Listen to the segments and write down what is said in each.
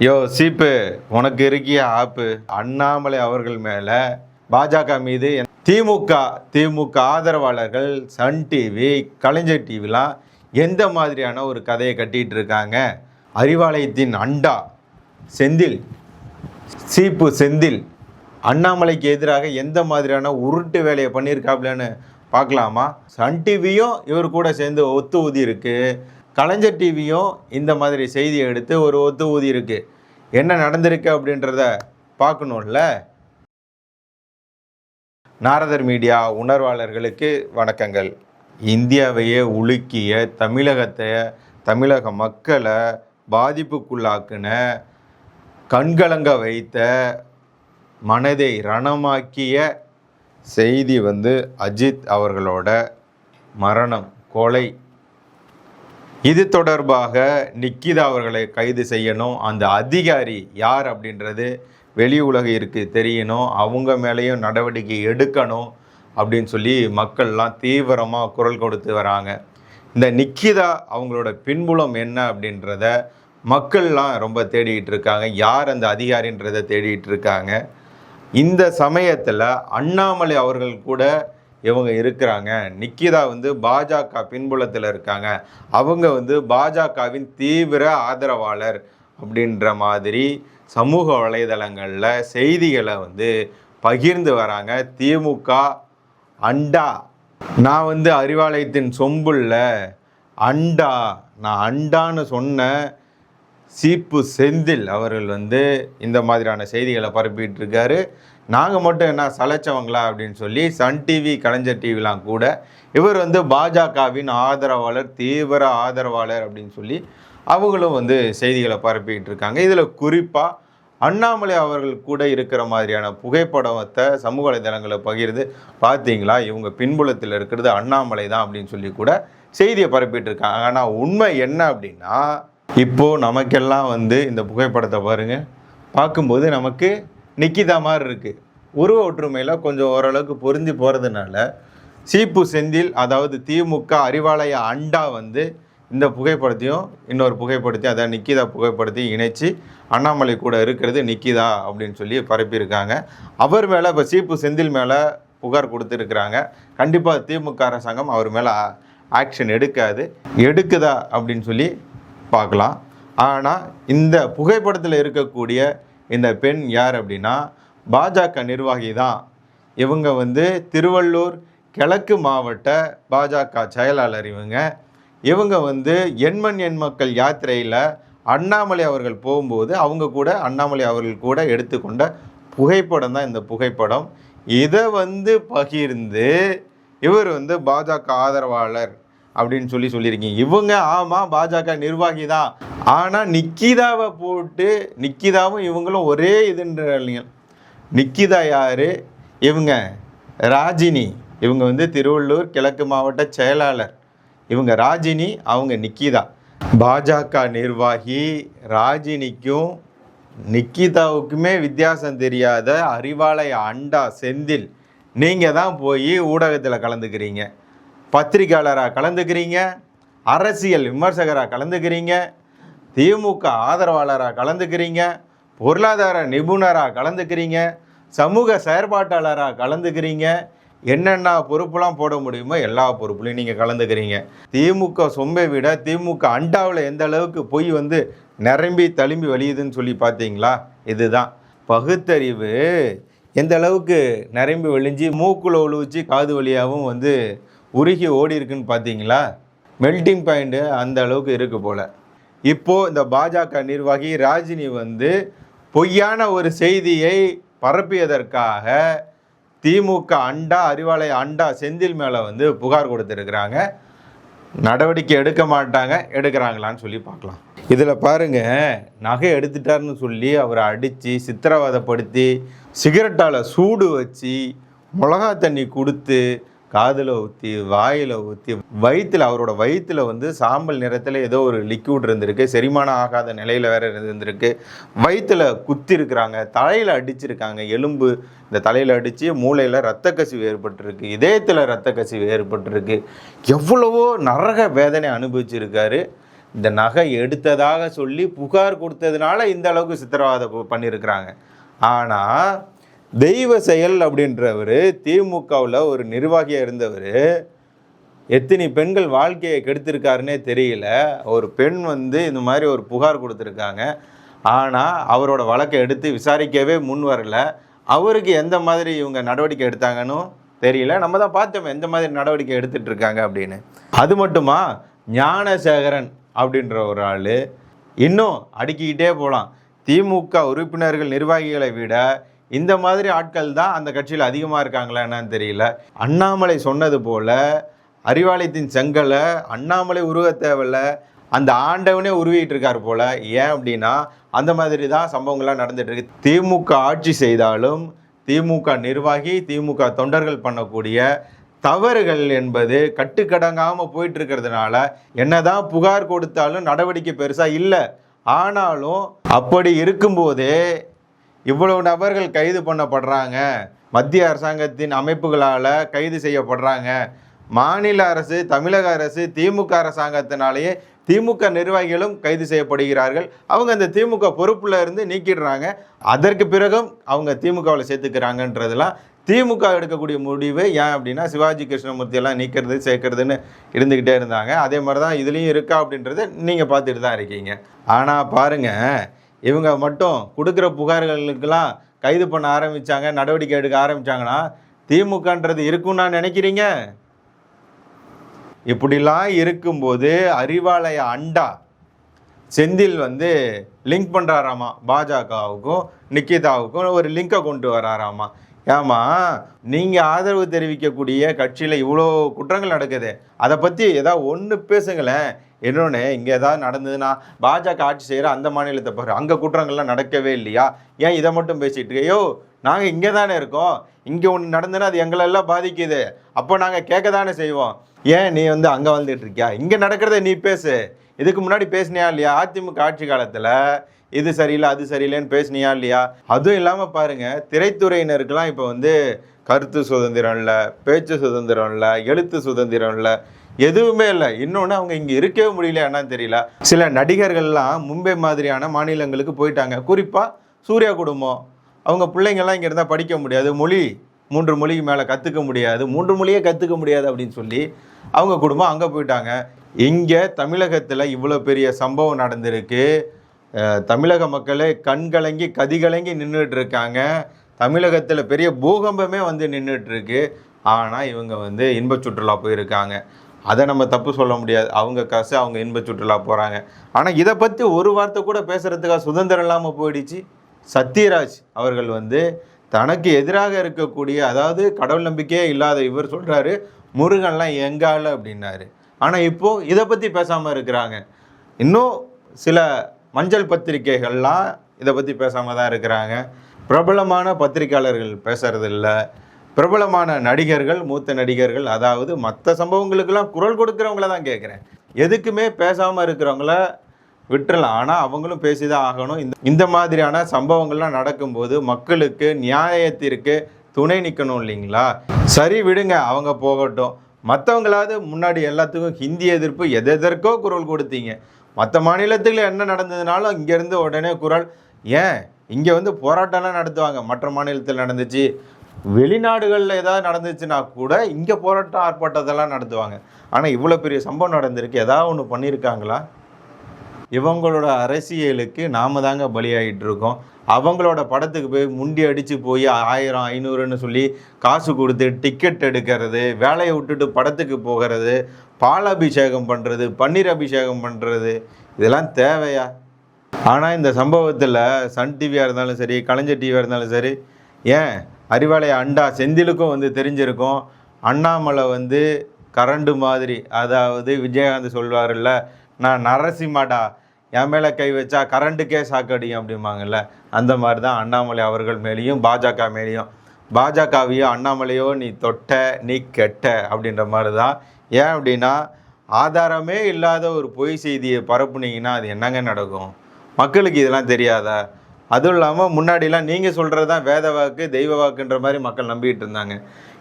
யோ சீப்பு உனக்கு இருக்கிய ஆப்பு அண்ணாமலை அவர்கள் மேல பாஜக மீது திமுக திமுக ஆதரவாளர்கள் சன் டிவி கலைஞர் டிவிலாம் எந்த மாதிரியான ஒரு கதையை கட்டிட்டு இருக்காங்க? அறிவாலயத்தின் அண்டா செந்தில் சீப்பு செந்தில் அண்ணாமலைக்கு எதிராக எந்த மாதிரியான உருட்டு வேலையை பண்ணியிருக்காப்லன்னு பார்க்கலாமா? சன் டிவியும் இவர் கூட சேர்ந்து ஒத்து ஊதி இருக்குது கலைஞர் டிவியும் இந்த மாதிரி செய்தியை எடுத்து ஒரு ஒத்து ஊதியிருக்கு என்ன நடந்திருக்கு அப்படின்றத பார்க்கணும்ல? நாரதர் மீடியா உணர்வாளர்களுக்கு வணக்கங்கள். இந்தியாவையே உலுக்கிய தமிழகத்தை தமிழக மக்களை பாதிப்புக்குள்ளாக்குன கண்கலங்க வைத்த மனதை ரணமாக்கிய செய்தி வந்து அஜித் அவர்களோட மரணம் கொலை. இது தொடர்பாக நிக்கிதா அவர்களை கைது செய்யணும். அந்த அதிகாரி யார் அப்படின்றது வெளி உலகிற்கு தெரியணும். அவங்க மேலேயும் நடவடிக்கை எடுக்கணும் அப்படின்னு சொல்லி மக்கள்லாம் தீவிரமாக குரல் கொடுத்து வராங்க. இந்த நிக்கிதா அவங்களோட பின்புலம் என்ன அப்படின்றத மக்கள்லாம் ரொம்ப தேடிக்கிட்டு இருக்காங்க. யார் அந்த அதிகாரின்றதை தேடிகிட்டு இருக்காங்க. இந்த சமயத்தில் அண்ணாமலை அவர்கள் கூட இவங்க இருக்கிறாங்க. நிக்கிதா வந்து பாஜக பின்புலத்தில் இருக்காங்க. அவங்க வந்து பாஜகவின் தீவிர ஆதரவாளர் அப்படின்ற மாதிரி சமூக வலைதளங்களில் செய்திகளை வந்து பகிர்ந்து வராங்க. திமுக அண்டா. நான் வந்து அறிவாலயத்தின் சொம்புள்ள அண்டா. நான் அண்டான்னு சொன்ன சீப்பு செந்தில் அவர்கள் வந்து இந்த மாதிரியான செய்திகளை பரப்பிட்டு இருக்காரு. நாங்கள் மட்டும் என்ன சலைச்சவங்களா அப்படின்னு சொல்லி சன் டிவி கலைஞர் டிவிலாம் கூட இவர் வந்து பாஜகவின் ஆதரவாளர் தீவிர ஆதரவாளர் அப்படின்னு சொல்லி அவங்களும் வந்து செய்திகளை பரப்பிக்கிட்டு இருக்காங்க. இதில் குறிப்பாக அண்ணாமலை அவர்கள் கூட இருக்கிற மாதிரியான புகைப்படத்தை சமூக வலைதளங்களை பகிர்ந்து பார்த்தீங்களா? இவங்க பின்புலத்தில் இருக்கிறது அண்ணாமலை தான் அப்படின்னு சொல்லி கூட செய்தியை பரப்பிட்டு இருக்காங்க. ஆனால் உண்மை என்ன அப்படின்னா இப்போது நமக்கெல்லாம் வந்து இந்த புகைப்படத்தை பாருங்கள் பார்க்கும்போது நமக்கு நிக்கிதா மாதிரி இருக்குது உருவ ஒற்றுமையில் கொஞ்சம் ஓரளவுக்கு பொருந்தி போகிறதுனால சீப்பு செந்தில் அதாவது திமுக அறிவாலய அண்டா வந்து இந்த புகைப்படத்தையும் இன்னொரு புகைப்படத்தையும் அதாவது நிக்கிதா புகைப்படத்தையும் இணைச்சி அண்ணாமலை கூட இருக்கிறது நிக்கிதா அப்படின்னு சொல்லி பரப்பியிருக்காங்க. அவர் மேலே இப்போ சீப்பு செந்தில் மேலே புகார் கொடுத்துருக்குறாங்க. கண்டிப்பாக திமுக அரசாங்கம் அவர் மேலே ஆக்ஷன் எடுக்காது. எடுக்குதா அப்படின்னு சொல்லி பார்க்கலாம். ஆனால் இந்த புகைப்படத்தில் இருக்கக்கூடிய இந்த பெண் யார் அப்படின்னா பாஜக நிர்வாகி தான் இவங்க வந்து திருவள்ளூர் கிழக்கு மாவட்ட பாஜக செயலாளர் இவங்க. இவங்க வந்து எண்மண் எண் மக்கள் யாத்திரையில் அண்ணாமலை அவர்கள் போகும்போது அவங்க கூட அண்ணாமலை அவர்கள் கூட எடுத்துக்கொண்ட புகைப்படம் தான் இந்த புகைப்படம். இதை வந்து பகிர்ந்து இவர் வந்து பாஜக ஆதரவாளர் அப்படின்னு சொல்லி சொல்லியிருக்கீங்க. இவங்க ஆமாம் பாஜக நிர்வாகி தான் ஆனால் நிக்கிதாவை போட்டு நிக்கிதாவும் இவங்களும் ஒரே இதுன்ற நிக்கிதா யார்? இவங்க ராஜினி. இவங்க வந்து திருவள்ளூர் கிழக்கு மாவட்ட செயலாளர். இவங்க ராஜினி அவங்க நிக்கிதா. பாஜக நிர்வாகி ராஜினிக்கும் நிக்கிதாவுக்குமே வித்தியாசம் தெரியாத அறிவாலய அண்டா செந்தில். நீங்கள் தான் போய் ஊடகத்தில் கலந்துக்கிறீங்க. பத்திரிக்கையாளராக கலந்துக்கிறீங்க? அரசியல் விமர்சகராக கலந்துக்கிறீங்க? திமுக ஆதரவாளராக கலந்துக்கிறீங்க? பொருளாதார நிபுணராக கலந்துக்கிறீங்க சமூக செயற்பாட்டாளராக கலந்துக்கிறீங்க என்னென்ன பொறுப்புலாம் போட முடியுமோ எல்லா பொறுப்புலையும் நீங்கள் கலந்துக்கிறீங்க. திமுக சொம்பை விட திமுக அண்டாவில் எந்த அளவுக்கு பொய் வந்து நிரம்பி தழும்பி வழியுதுன்னு சொல்லி பார்த்தீங்களா? இதுதான். பகுத்தறிவு எந்த அளவுக்கு நிரம்பி வழிஞ்சு மூக்குல ஒழுவிச்சு காது வழியாகவும் வந்து உருகி ஓடி இருக்குன்னு பார்த்தீங்களா? மெல்டிங் பாயிண்ட்டு அந்த அளவுக்கு இருக்கு போல். இப்போது இந்த பாஜக நிர்வாகி ராஜினி வந்து பொய்யான ஒரு செய்தியை பரப்பியதற்காக திமுக அண்டா அறிவாலய அண்டா செந்தில் மேலே வந்து புகார் கொடுத்துருக்குறாங்க. நடவடிக்கை எடுக்க மாட்டாங்க எடுக்கிறாங்களான்னு சொல்லி பார்க்கலாம். இதில் பாருங்கள் நகை எடுத்துட்டாருன்னு சொல்லி அவரை அடித்து சித்திரவதைப்படுத்தி சிகரெட்டால் சூடு வச்சு மிளகா தண்ணி கொடுத்து காதில் ஊற்றி வாயில் ஊற்றி வயிற்றில் அவரோட வயிற்றில் வந்து சாம்பல் நிறத்தில் ஏதோ ஒரு லிக்யூட் இருந்திருக்கு. செரிமானம் ஆகாத நிலையில் வேற இருந்திருக்கு. வயிற்றில் குத்திருக்கிறாங்க தலையில் அடிச்சிருக்காங்க எலும்பு இந்த தலையில் அடித்து மூளையில் ரத்த கசிவு ஏற்பட்டிருக்கு இதயத்தில் ரத்த கசிவு ஏற்பட்டிருக்கு. எவ்வளவோ நரக வேதனை அனுபவிச்சிருக்காரு. இந்த நகை எடுத்ததாக சொல்லி புகார் கொடுத்ததுனால இந்த அளவுக்கு சித்திரவாதம் பண்ணியிருக்கிறாங்க ஆனால் தெய்வ செயல் அப்படின்றவர் திமுகவில் ஒரு நிர்வாகியாக இருந்தவர் எத்தனை பெண்கள் வாழ்க்கையை கெடுத்திருக்காருன்னே தெரியல. ஒரு பெண் வந்து இந்த மாதிரி ஒரு புகார் கொடுத்துருக்காங்க. ஆனால் அவரோட வழக்கை எடுத்து விசாரிக்கவே முன் வரல. அவருக்கு எந்த மாதிரி இவங்க நடவடிக்கை எடுத்தாங்கன்னு தெரியல. நம்ம தான் பார்த்தோம் எந்த மாதிரி நடவடிக்கை எடுத்துகிட்டு இருக்காங்க அப்படின்னு. அது மட்டுமா? ஞானசேகரன் அப்படின்ற ஒரு ஆள். இன்னும் அடுக்கிக்கிட்டே போகலாம் திமுக உறுப்பினர்கள் நிர்வாகிகளை விட இந்த மாதிரி ஆட்கள் தான் அந்த கட்சியில் அதிகமாக இருக்காங்களா என்னன்னு தெரியல. அண்ணாமலை சொன்னது போல் அறிவாலயத்தின் செங்கலை அண்ணாமலை உருவ தேவையில்லை அந்த ஆண்டவனே உருவிட்டு இருக்கார் போல். ஏன் அப்படின்னா அந்த மாதிரி தான் சம்பவங்கள்லாம் நடந்துட்டு இருக்கு. திமுக ஆட்சி செய்தாலும் திமுக நிர்வாகி திமுக தொண்டர்கள் பண்ணக்கூடிய தவறுகள் என்பது கட்டுக்கடங்காமல் போயிட்டு இருக்கிறதுனால என்னதான் புகார் கொடுத்தாலும் நடவடிக்கை பெருசாக இல்லை. ஆனாலும் அப்படி இருக்கும்போதே இவ்வளவு நபர்கள் கைது பண்ணப்படுறாங்க. மத்திய அரசாங்கத்தின் அமைப்புகளால் கைது செய்யப்படுறாங்க. மாநில அரசு தமிழக அரசு திமுக அரசாங்கத்தினாலேயே திமுக நிர்வாகிகளும் கைது செய்யப்படுகிறார்கள். அவங்க அந்த திமுக பொறுப்பில் இருந்து நீக்கிடுறாங்க. அதற்கு பிறகும் அவங்க திமுகவில் சேர்த்துக்கிறாங்கன்றதெல்லாம் திமுக எடுக்கக்கூடிய முடிவு ஏன் அப்படின்னா சிவாஜி கிருஷ்ணமூர்த்தியெல்லாம் நீக்கிறது சேர்க்கறதுன்னு இருந்துக்கிட்டே இருந்தாங்க. அதே மாதிரி தான் இதுலேயும் இருக்கா அப்படின்றத நீங்கள் பார்த்துட்டு தான் இருக்கீங்க. ஆனால் பாருங்க இவங்க மட்டும் கொடுக்குற புகார்களுக்கெல்லாம் கைது பண்ண ஆரம்பிச்சாங்க நடவடிக்கை எடுக்க ஆரம்பிச்சாங்கன்னா திமுகன்றது இருக்கும்னு நான் நினைக்கிறீங்க? இப்படிலாம் இருக்கும்போது அறிவாலய அண்டா செந்தில் வந்து லிங்க் பண்ணுறாராமா பாஜகவுக்கும் நிக்கிதாவுக்கும் ஒரு லிங்கை கொண்டு வராராமா? ஏமா நீங்கள் ஆதரவு தெரிவிக்கக்கூடிய கட்சியில் இவ்வளோ குற்றங்கள் நடக்குது. அதை பற்றி ஏதாவது ஒன்று பேசுங்களேன். இன்னொன்று இங்கே ஏதாவது நடந்ததுன்னா பாஜக ஆட்சி செய்கிற அந்த மாநிலத்தை பாரு அங்கே குற்றங்கள்லாம் நடக்கவே இல்லையா? ஏன் இதை மட்டும் பேசிகிட்டு இருக்கையோ நாங்கள் இங்கே தானே இருக்கோம். இங்கே ஒன்று நடந்ததுன்னா அது எங்களெல்லாம் பாதிக்குது. அப்போ நாங்கள் கேட்க தானே செய்வோம். ஏன் நீ வந்து அங்கே வந்துட்டு இருக்கியா? இங்கே நடக்கிறத நீ பேசு. இதுக்கு முன்னாடி பேசினியா இல்லையா? அதிமுக ஆட்சி காலத்தில் இது சரியில்லை அது சரியில்லைன்னு பேசினியா இல்லையா? அதுவும் இல்லாமல் பாருங்கள் திரைத்துறையினருக்கெல்லாம் இப்போ வந்து கருத்து சுதந்திரம் இல்லை பேச்சு சுதந்திரம் இல்லை எழுத்து சுதந்திரம் இல்லை எதுவுமே இல்லை. இன்னொன்று அவங்க இங்கே இருக்கவே முடியல என்னன்னு தெரியல. சில நடிகர்கள்லாம் மும்பை மாதிரியான மாநிலங்களுக்கு போயிட்டாங்க. குறிப்பாக சூர்யா குடும்பம். அவங்க பிள்ளைங்கள்லாம் இங்கே இருந்தால் படிக்க முடியாது. மொழி மூன்று மொழிக்கு மேலே கற்றுக்க முடியாது. மூன்று மொழியே கற்றுக்க முடியாது அப்படின்னு சொல்லி அவங்க குடும்பம் அங்கே போயிட்டாங்க. இங்கே தமிழகத்தில் இவ்வளோ பெரிய சம்பவம் நடந்திருக்கு. தமிழக மக்களே கண்கலங்கி கதிகலங்கி நின்றுட்டு இருக்காங்க. தமிழகத்தில் பெரிய பூகம்பமே வந்து நின்றுட்டுருக்கு ஆனால் இவங்க வந்து இன்ப சுற்றுலா போயிருக்காங்க. அதை நம்ம தப்பு சொல்ல முடியாது. அவங்க காசு அவங்க இன்ப சுற்றுலா போகிறாங்க ஆனால் இதை பற்றி ஒரு வார்த்தை கூட பேசுகிறதுக்காக சுதந்திரம் இல்லாமல் போயிடுச்சு. சத்யராஜ் அவர்கள் வந்து தனக்கு எதிராக இருக்கக்கூடிய அதாவது கடவுள் நம்பிக்கையே இல்லாத இவர் சொல்கிறாரு முருகன்லாம் எங்கால அப்படின்னாரு. ஆனால் இப்போது இதை பற்றி பேசாமல் இருக்கிறாங்க. இன்னும் சில மஞ்சள் பத்திரிகைகள்லாம் இதை பற்றி பேசாமல் தான் இருக்கிறாங்க. பிரபலமான பத்திரிகையாளர்கள் பேசுறதில்ல. பிரபலமான நடிகர்கள் மூத்த நடிகர்கள் அதாவது மற்ற சம்பவங்களுக்கெல்லாம் குரல் கொடுக்குறவங்கள தான் கேட்குறேன் எதுக்குமே பேசாமல் இருக்கிறவங்கள விட்டுறலாம் ஆனால் அவங்களும் பேசி தான் ஆகணும். இந்த இந்த மாதிரியான சம்பவங்கள்லாம் நடக்கும்போது மக்களுக்கு நியாயத்திற்கு துணை நிற்கணும் இல்லைங்களா? சரி விடுங்க அவங்க போகட்டும். மற்றவங்களாவது முன்னாடி எல்லாத்துக்கும் ஹிந்தி எதிர்ப்பு எதெதற்கோ குரல் கொடுத்தீங்க. மற்ற மாநிலத்தில் என்ன நடந்ததுனாலும் இங்கேருந்து உடனே குரல் ஏன்? இங்கே வந்து போராட்டம்லாம் நடத்துவாங்க. மற்ற மாநிலத்தில் நடந்துச்சு. வெளிநாடுகளில் ஏதாவது நடந்துச்சுன்னா கூட இங்கே போராட்டம் ஆர்ப்பாட்டத்தெல்லாம் நடத்துவாங்க. ஆனால் இவ்வளோ பெரிய சம்பவம் நடந்திருக்கு. ஏதாவது ஒன்று பண்ணியிருக்காங்களா? இவங்களோட அரசியலுக்கு நாம் தாங்க பலியாகிட்டு இருக்கோம். அவங்களோட படத்துக்கு போய் முண்டி அடித்து போய் ஆயிரம் ஐநூறுன்னு சொல்லி காசு கொடுத்து டிக்கெட் எடுக்கிறது வேலையை விட்டுட்டு படத்துக்கு போகிறது பாலாபிஷேகம் பண்ணுறது பன்னீர் அபிஷேகம் பண்ணுறது இதெல்லாம் தேவையா? ஆனால் இந்த சம்பவத்தில் சன் டிவியாக இருந்தாலும் சரி கலைஞர் டிவியாக இருந்தாலும் சரி ஏன்? அறிவாலய அண்டா செந்திலுக்கும் வந்து தெரிஞ்சிருக்கும். அண்ணாமலை வந்து கரண்டு மாதிரி அதாவது விஜயகாந்த் சொல்வார்ல நான் நரசிம்மாடா என் மேலே கை வச்சா கரண்ட்டுக்கே சாக்கடியும் அப்படிம்பாங்கல்ல. அந்த மாதிரி தான் அண்ணாமலை அவர்கள் மேலேயும் பாஜக மேலேயும். பாஜகவையோ அண்ணாமலையோ நீ தொட்ட நீ கெட்ட அப்படின்ற மாதிரி தான் ஏன் அப்படின்னா ஆதாரமே இல்லாத ஒரு பொய் செய்தியை பரப்புனீங்கன்னா அது என்னங்க நடக்கும்? மக்களுக்கு இதெல்லாம் தெரியாதா? அதுவும் இல்லாமல் முன்னாடிலாம் நீங்கள் சொல்கிறது தான் வேத வாக்கு தெய்வ வாக்குன்ற மாதிரி மக்கள் நம்பிக்கிட்டு இருந்தாங்க.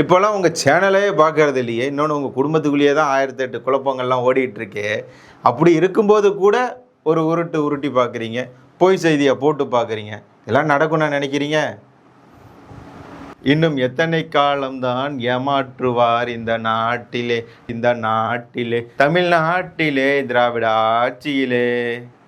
இப்போல்லாம் உங்கள் சேனலே பார்க்கறது இல்லையே. இன்னொன்று உங்கள் குடும்பத்துக்குள்ளேயே தான் ஆயிரத்தி எட்டு குழப்பங்கள்லாம் ஓடிட்டுருக்கே அப்படி இருக்கும்போது கூட ஒரு உருட்டு உருட்டி பார்க்குறீங்க. பொய் செய்தியை போட்டு பார்க்குறீங்க. இதெல்லாம் நடக்கும்னு நினைக்கிறீங்க? இன்னும் எத்தனை காலம்தான் ஏமாற்றுவார் இந்த நாட்டிலே இந்த நாட்டிலே தமிழ்நாட்டிலே திராவிட ஆட்சியிலே?